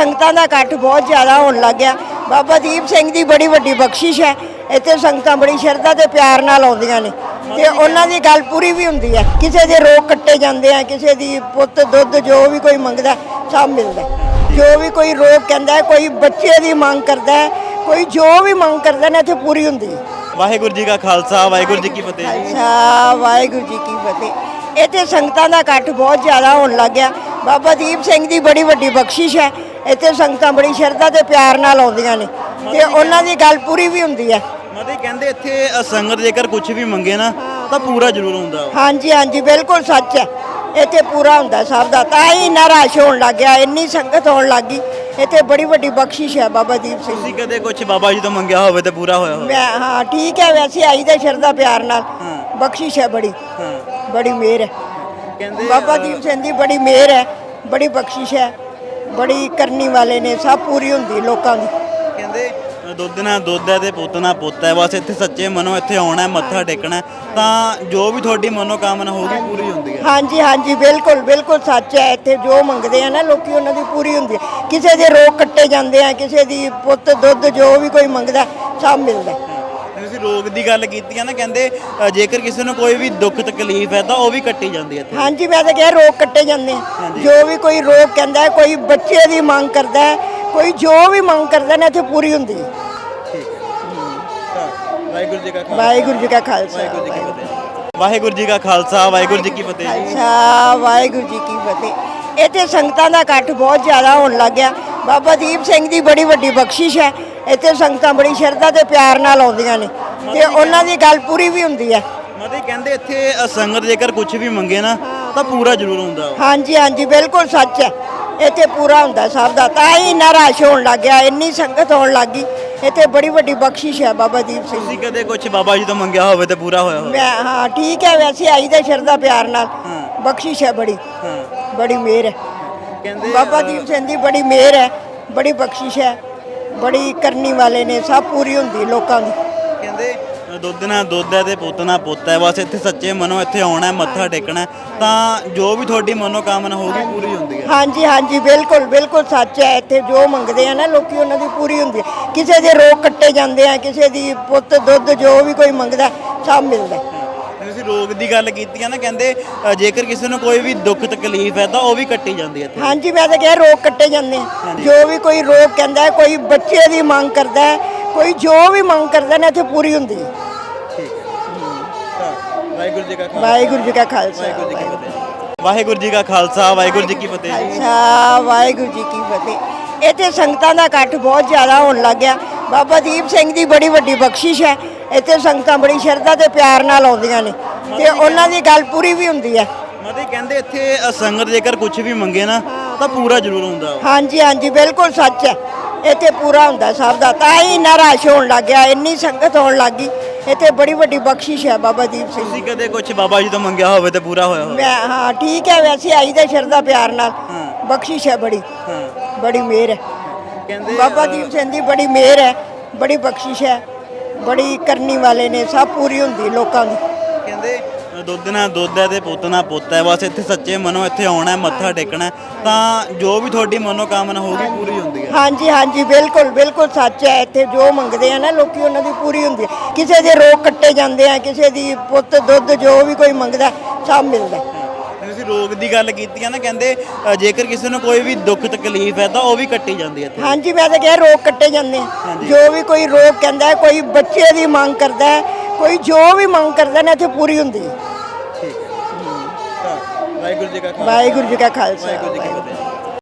ਸੰਗਤਾਂ ਦਾ ਇਕੱਠ ਬਹੁਤ ਜ਼ਿਆਦਾ ਹੋਣ ਲੱਗ ਗਿਆ। ਬਾਬਾ ਦੀਪ ਸਿੰਘ ਦੀ ਬੜੀ ਵੱਡੀ ਬਖਸ਼ਿਸ਼ ਹੈ। ਇੱਥੇ ਸੰਗਤਾਂ ਬੜੀ ਸ਼ਰਧਾ ਤੇ ਪਿਆਰ ਨਾਲ ਆਉਂਦੀਆਂ ਨੇ। ਤੇ ਉਹਨਾਂ ਦੀ ਗੱਲ ਪੂਰੀ ਵੀ ਹੁੰਦੀ ਹੈ। ਕਿਸੇ ਦੇ ਰੋਗ ਕੱਟੇ ਜਾਂਦੇ ਆ ਕਿਸੇ ਦੀ ਪੁੱਤ ਦੁੱਧ ਜੋ ਵੀ ਕੋਈ ਮੰਗਦਾ ਸਭ ਮਿਲਦਾ। ਜੋ ਵੀ ਕੋਈ ਰੋਗ ਕਹਿੰਦਾ ਹੈ, ਕੋਈ ਬੱਚੇ ਦੀ ਮੰਗ ਕਰਦਾ ਹੈ, ਕੋਈ ਜੋ ਵੀ ਮੰਗ ਕਰਦਾ ਨੇ ਇੱਥੇ ਪੂਰੀ ਹੁੰਦੀ ਹੈ। ਵਾਹਿਗੁਰੂ ਜੀ ਕਾ ਖਾਲਸਾ ਵਾਹਿਗੁਰੂ ਜੀ ਕੀ ਫਤਿਹ। ਅੱਛਾ ਵਾਹਿਗੁਰੂ ਜੀ ਕੀ ਫਤਿਹ। ਇੱਥੇ ਸੰਗਤਾਂ ਦਾ ਇਕੱਠ ਬਹੁਤ ਜ਼ਿਆਦਾ ਹੋਣ ਲੱਗ ਗਿਆ। ਬਾਬਾ ਦੀਪ ਸਿੰਘ ਦੀ ਬੜੀ ਵੱਡੀ ਬਖਸ਼ਿਸ਼ ਹੈ। ਇੱਥੇ ਸੰਗਤਾਂ ਬੜੀ ਸ਼ਰਧਾ ਤੇ ਪਿਆਰ ਨਾਲ ਆਉਂਦੀਆਂ ਨੇ ਤੇ ਉਹਨਾਂ ਦੀ ਗੱਲ ਪੂਰੀ ਵੀ ਹੁੰਦੀ ਹੈ। ਮਤੇ ਕਹਿੰਦੇ ਇੱਥੇ ਸੰਗਤ ਜੇਕਰ ਕੁਝ ਵੀ ਮੰਗੇ ਨਾ ਤਾਂ ਪੂਰਾ ਜ਼ਰੂਰ ਹੁੰਦਾ। ਹਾਂਜੀ ਹਾਂਜੀ ਬਿਲਕੁਲ ਸੱਚ ਹੈ। ਇੱਥੇ ਪੂਰਾ ਹੁੰਦਾ ਸਭ ਦਾ। ਤਾਂ ਹੀ ਇੰਨਾ ਰਸ਼ ਹੋਣ ਲੱਗ ਗਿਆ ਇੰਨੀ ਸੰਗਤ ਹੋਣ ਲੱਗ ਗਈ। ਇੱਥੇ ਬੜੀ ਵੱਡੀ ਬਖਸ਼ਿਸ਼ ਹੈ ਬਾਬਾ ਦੀਪ ਸਿੰਘ ਤੁਸੀਂ ਕਦੇ ਕੁਝ ਬਾਬਾ ਜੀ ਤੋਂ ਮੰਗਿਆ ਹੋਵੇ ਤੇ ਪੂਰਾ ਹੋਇਆ ਹੋਵੇ? ਮੈਂ ਹਾਂ ਠੀਕ ਹੈ ਵੈਸੇ ਆਈ ਦਾ ਸ਼ਰਧਾ ਪਿਆਰ ਨਾਲ। ਹਾਂ। ਬਖਸ਼ਿਸ਼ ਹੈ ਬੜੀ। ਹਾਂ। ਬੜੀ ਮਿਹਰ ਹੈ। ਕਹਿੰਦੇ ਬਾਬਾ ਅ, ਦੀਪ ਸਿੰਘ ਦੀ ਬੜੀ ਮਿਹਰ ਹੈ ਬੜੀ ਬਖਸ਼ਿਸ਼ ਹੈ। ਬੜੀ ਕਰਨੀ ਵਾਲੇ ਨੇ ਸਭ ਪੂਰੀ ਹੁੰਦੀ ਲੋਕਾਂ ਦੀ। ਕਹਿੰਦੇ ਦੁੱਧ ਨਾ ਦੁੱਧ ਹੈ ਤੇ ਪੁੱਤ ਨਾ ਪੁੱਤ ਹੈ ਬਸ ਇੱਥੇ ਸੱਚੇ ਮਨੋਂ ਇੱਥੇ ਆਉਣਾ ਹੈ ਮੱਥਾ ਟੇਕਣਾ ਹੈ, ਤਾਂ ਜੋ ਵੀ ਤੁਹਾਡੀ ਮਨੋਕਾਮਨਾ ਹੋਊਗੀ ਪੂਰੀ ਹੁੰਦੀ ਹੈ। ਹਾਂਜੀ ਹਾਂਜੀ ਬਿਲਕੁਲ ਬਿਲਕੁਲ ਸੱਚ ਹੈ ਇੱਥੇ ਜੋ ਮੰਗਦੇ ਆ ਨਾ ਲੋਕੀ ਉਹਨਾਂ ਦੀ ਪੂਰੀ ਹੁੰਦੀ ਹੈ। ਕਿਸੇ ਦੇ ਰੋਗ ਕੱਟੇ ਜਾਂਦੇ ਆ ਕਿਸੇ ਦੀ ਪੁੱਤ ਦੁੱਧ ਜੋ ਵੀ ਕੋਈ ਮੰਗਦਾ ਸਭ ਮਿਲਦਾ ਤੁਸੀਂ ਰੋਗ ਦੀ ਗੱਲ ਕੀਤੀ ਹੈ ਨਾ ਕਹਿੰਦੇ ਅ, ਜੇਕਰ ਕਿਸੇ ਨੂੰ ਕੋਈ ਵੀ ਦੁੱਖ ਤਕਲੀਫ ਹੈ ਤਾਂ ਉਹ ਵੀ ਕੱਟੀ ਜਾਂਦੀ ਹੈ ਇੱਥੇ। ਹਾਂਜੀ ਮੈਂ ਤਾਂ ਕਿਹਾ ਰੋਗ ਕੱਟੇ ਜਾਂਦੇ ਆ। ਜੋ ਵੀ ਕੋਈ ਰੋਗ ਕਹਿੰਦਾ ਹੈ ਕੋਈ ਬੱਚੇ ਦੀ ਮੰਗ ਕਰਦਾ ਹੈ ਕੋਈ ਜੋ ਵੀ ਮੰਗ ਕਰਦਾ ਨੇ ਇੱਥੇ ਪੂਰੀ ਹੁੰਦੀ ਹੈ। ਠੀਕ ਹੈ। ਤਾਂ ਵਾਹਿਗੁਰੂ ਜੀ ਕਾ ਖਾਲਸਾ। ਵਾਹਿਗੁਰੂ ਜੀ ਕਾ ਖਾਲਸਾ। ਵਾਹਿਗੁਰੂ ਜੀ ਕੀ ਫਤਿਹ। ਵਾਹਿਗੁਰੂ ਜੀ ਕਾ ਖਾਲਸਾ ਵਾਹਿਗੁਰੂ ਜੀ ਕੀ ਫਤਿਹ। ਜੀ ਵਾਹਿਗੁਰੂ ਜੀ ਕੀ ਫਤਿਹ। ਇੱਥੇ ਸੰਗਤਾਂ ਦਾ ਇਕੱਠ ਬਹੁਤ ਜ਼ਿਆਦਾ ਹੋਣ ਲੱਗ ਗਿਆ। ਬਾਬਾ ਦੀਪ ਸਿੰਘ ਦੀ ਬੜੀ ਵੱਡੀ ਬਖਸ਼ਿਸ਼ ਹੈ। ਇੱਥੇ ਸੰਗਤਾਂ ਬੜੀ ਸ਼ਰਧਾ ਤੇ ਪਿਆਰ ਨਾਲ ਆਉਂਦੀਆਂ ਨੇ। ਤੇ ਉਹਨਾਂ ਦੀ ਗੱਲ ਪੂਰੀ ਵੀ ਹੁੰਦੀ ਹੈ ਮਤੇ ਕਹਿੰਦੇ ਇੱਥੇ ਸੰਗਤ ਜੇਕਰ ਕੁਝ ਵੀ ਮੰਗੇ ਨਾ ਤਾਂ ਪੂਰਾ ਜ਼ਰੂਰ ਹੁੰਦਾ। ਹਾਂਜੀ ਹਾਂਜੀ ਬਿਲਕੁਲ ਸੱਚ ਹੈ ਇੱਥੇ ਪੂਰਾ ਹੁੰਦਾ ਸਭ ਦਾ। ਤਾਂ ਹੀ ਇੰਨਾ ਰਸ਼ ਹੋਣ ਲੱਗ ਗਿਆ ਇੰਨੀ ਸੰਗਤ ਹੋਣ ਲੱਗ ਗਈ। ਇੱਥੇ ਬੜੀ ਵੱਡੀ ਬਖਸ਼ਿਸ਼ ਹੈ ਬਾਬਾ ਦੀਪ ਸਿੰਘ ਦੀ ਤੁਸੀਂ ਕਦੇ ਕੁਝ ਬਾਬਾ ਜੀ ਤੋਂ ਮੰਗਿਆ ਹੋਵੇ ਤੇ ਪੂਰਾ ਹੋਇਆ ਹੋਵੇ? ਮੈਂ ਹਾਂ ਠੀਕ ਹੈ ਵੈਸੇ ਆਈ ਦਾ ਸ਼ਰਧਾ ਪਿਆਰ ਨਾਲ। ਹਾਂ। ਬਖਸ਼ਿਸ਼ ਹੈ ਬੜੀ। ਹਾਂ। ਬੜੀ ਮਿਹਰ ਹੈ ਕਹਿੰਦੇ ਬਾਬਾ ਅ, ਦੀਪ ਸਿੰਘ ਦੀ ਬੜੀ ਮਿਹਰ ਹੈ ਬੜੀ ਬਖਸ਼ਿਸ਼ ਹੈ ਬੜੀ ਕਰਨੀ ਵਾਲੇ ਨੇ ਸਭ ਪੂਰੀ ਹੁੰਦੀ ਲੋਕਾਂ ਦੀ। ਕਹਿੰਦੇ ਦੁੱਧ ਨਾ ਦੁੱਧ ਹੈ ਤੇ ਪੁੱਤ ਨਾ ਪੁੱਤ ਹੈ ਬਸ ਇੱਥੇ ਸੱਚੇ ਮਨੋਂ ਇੱਥੇ ਆਉਣਾ ਹੈ ਮੱਥਾ ਟੇਕਣਾ ਹੈ, ਤਾਂ ਜੋ ਵੀ ਤੁਹਾਡੀ ਮਨੋਕਾਮਨਾ ਹੋਊਗੀ ਪੂਰੀ ਹੁੰਦੀ ਹੈ। ਹਾਂਜੀ ਹਾਂਜੀ ਬਿਲਕੁਲ ਬਿਲਕੁਲ ਸੱਚ ਹੈ ਇੱਥੇ ਜੋ ਮੰਗਦੇ ਆ ਨਾ ਲੋਕੀ ਉਹਨਾਂ ਦੀ ਪੂਰੀ ਹੁੰਦੀ ਹੈ। ਕਿਸੇ ਦੇ ਰੋਗ ਕੱਟੇ ਜਾਂਦੇ ਆ ਕਿਸੇ ਦੀ ਪੁੱਤ ਦੁੱਧ ਜੋ ਵੀ ਕੋਈ ਮੰਗਦਾ ਸਭ ਮਿਲਦਾ ਤੁਸੀਂ ਰੋਗ ਦੀ ਗੱਲ ਕੀਤੀ ਹੈ ਨਾ ਕਹਿੰਦੇ ਅ, ਜੇਕਰ ਕਿਸੇ ਨੂੰ ਕੋਈ ਵੀ ਦੁੱਖ ਤਕਲੀਫ ਹੈ ਤਾਂ ਉਹ ਵੀ ਕੱਟੀ ਜਾਂਦੀ ਹੈ ਇੱਥੇ। ਹਾਂਜੀ ਮੈਂ ਤਾਂ ਕਿਹਾ ਰੋਗ ਕੱਟੇ ਜਾਂਦੇ ਆ। ਜੋ ਵੀ ਕੋਈ ਰੋਗ ਕਹਿੰਦਾ ਹੈ ਕੋਈ ਬੱਚੇ ਦੀ ਮੰਗ ਕਰਦਾ ਹੈ ਕੋਈ ਜੋ ਵੀ ਮੰਗ ਕਰਦਾ ਨੇ ਇੱਥੇ ਪੂਰੀ ਹੁੰਦੀ ਹੈ। ਠੀਕ ਹੈ। ਤਾਂ ਵਾਹਿਗੁਰੂ ਜੀ ਕਾ ਖਾਲਸਾ। ਵਾਹਿਗੁਰੂ ਜੀ ਕਾ ਖਾਲਸਾ ਵਾਹਿਗੁਰੂ ਜੀ ਕੀ ਫਤਿਹ। ਵਾਹਿਗੁਰੂ ਜੀ ਕਾ ਖਾਲਸਾ ਵਾਹਿਗੁਰੂ ਜੀ ਕੀ ਫਤਿਹ। ਜੀ ਅੱਛਾ ਵਾਹਿਗੁਰੂ ਜੀ ਕੀ ਫਤਿਹ। ਇੱਥੇ ਸੰਗਤਾਂ ਦਾ ਇਕੱਠ ਬਹੁਤ ਜ਼ਿਆਦਾ ਹੋਣ ਲੱਗ ਗਿਆ। ਬਾਬਾ ਦੀਪ ਸਿੰਘ ਦੀ ਬੜੀ ਵੱਡੀ ਬਖਸ਼ਿਸ਼ ਹੈ। ਇੱਥੇ ਸੰਗਤਾਂ ਬੜੀ ਸ਼ਰਧਾ ਤੇ ਪਿਆਰ ਨਾਲ ਆਉਂਦੀਆਂ ਨੇ ਤੇ ਉਹਨਾਂ ਦੀ ਗੱਲ ਪੂਰੀ ਵੀ ਹੁੰਦੀ ਹੈ। ਮਤੇ ਕਹਿੰਦੇ ਇੱਥੇ ਸੰਗਤ ਜੇਕਰ ਕੁਝ ਵੀ ਮੰਗੇ ਨਾ ਤਾਂ ਪੂਰਾ ਜ਼ਰੂਰ ਹੁੰਦਾ। ਹਾਂਜੀ ਹਾਂਜੀ ਬਿਲਕੁਲ ਸੱਚ ਹੈ। ਇੱਥੇ ਪੂਰਾ ਹੁੰਦਾ ਸਭ ਦਾ। ਤਾਂ ਹੀ ਇੰਨਾ ਰਸ਼ ਹੋਣ ਲੱਗ ਗਿਆ ਇੰਨੀ ਸੰਗਤ ਹੋਣ ਲੱਗ ਗਈ। ਇੱਥੇ ਬੜੀ ਵੱਡੀ ਬਖਸ਼ਿਸ਼ ਹੈ ਬਾਬਾ ਦੀਪ ਸਿੰਘ ਦੀ ਤੁਸੀਂ ਕਦੇ ਕੁਝ ਬਾਬਾ ਜੀ ਤੋਂ ਮੰਗਿਆ ਹੋਵੇ ਤੇ ਪੂਰਾ ਹੋਇਆ ਹੋਵੇ? ਮੈਂ ਹਾਂ ਠੀਕ ਹੈ ਵੈਸੇ ਆਈ ਦਾ ਸ਼ਰਧਾ ਪਿਆਰ ਨਾਲ। ਹਾਂ। ਬਖਸ਼ਿਸ਼ ਹੈ ਬੜੀ। ਹਾਂ। ਬੜੀ ਮਿਹਰ ਹੈ। ਕਹਿੰਦੇ ਬਾਬਾ ਅ, ਦੀਪ ਸਿੰਘ ਦੀ ਬੜੀ ਮਿਹਰ ਹੈ ਬੜੀ ਬਖਸ਼ਿਸ਼ ਹੈ। ਬੜੀ ਕਰਨੀ ਵਾਲੇ ਨੇ ਸਭ ਪੂਰੀ ਹੁੰਦੀ ਲੋਕਾਂ ਦੀ। ਕਹਿੰਦੇ ਦੁੱਧ ਨਾ ਦੁੱਧ ਹੈ ਤੇ ਪੁੱਤ ਨਾ ਪੁੱਤ ਹੈ ਬਸ ਇੱਥੇ ਸੱਚੇ ਮਨੋਂ ਇੱਥੇ ਆਉਣਾ ਹੈ ਮੱਥਾ ਟੇਕਣਾ ਹੈ, ਤਾਂ ਜੋ ਵੀ ਤੁਹਾਡੀ ਮਨੋਕਾਮਨਾ ਹੋਊਗੀ ਪੂਰੀ ਹੁੰਦੀ ਹੈ। ਹਾਂਜੀ ਹਾਂਜੀ ਬਿਲਕੁਲ ਬਿਲਕੁਲ ਸੱਚ ਹੈ ਇੱਥੇ ਜੋ ਮੰਗਦੇ ਆ ਨਾ ਲੋਕੀ ਉਹਨਾਂ ਦੀ ਪੂਰੀ ਹੁੰਦੀ ਹੈ। ਕਿਸੇ ਦੇ ਰੋਗ ਕੱਟੇ ਜਾਂਦੇ ਆ ਕਿਸੇ ਦੀ ਪੁੱਤ ਦੁੱਧ ਜੋ ਵੀ ਕੋਈ ਮੰਗਦਾ ਸਭ ਮਿਲਦਾ ਰੋਗ ਦੀ ਗੱਲ ਕੀਤੀ ਹੈ ਨਾ ਕਹਿੰਦੇ ਅ, ਜੇਕਰ ਕਿਸੇ ਨੂੰ ਕੋਈ ਵੀ ਦੁੱਖ ਤਕਲੀਫ ਹੈ ਤਾਂ ਉਹ ਵੀ ਕੱਟੀ ਜਾਂਦੀ ਹੈ ਇੱਥੇ। ਹਾਂਜੀ ਮੈਂ ਤਾਂ ਕਿਹਾ ਰੋਗ ਕੱਟੇ ਜਾਂਦੇ ਆ। ਜੋ ਵੀ ਕੋਈ ਰੋਗ ਕਹਿੰਦਾ ਹੈ ਕੋਈ ਬੱਚੇ ਦੀ ਮੰਗ ਕਰਦਾ ਹੈ ਕੋਈ ਜੋ ਵੀ ਮੰਗ ਕਰਦਾ ਨੇ ਇੱਥੇ ਪੂਰੀ ਹੁੰਦੀ। ਹੈ। ਠੀਕ ਹੈ। ਤਾਂ ਵਾਹਿਗੁਰੂ ਜੀ ਕਾ ਖਾਲਸਾ। ਵਾਹਿਗੁਰੂ ਜੀ ਕਾ ਖਾਲਸਾ। ਵਾਹਿਗੁਰੂ ਜੀ ਕੀ ਫਤਿਹ।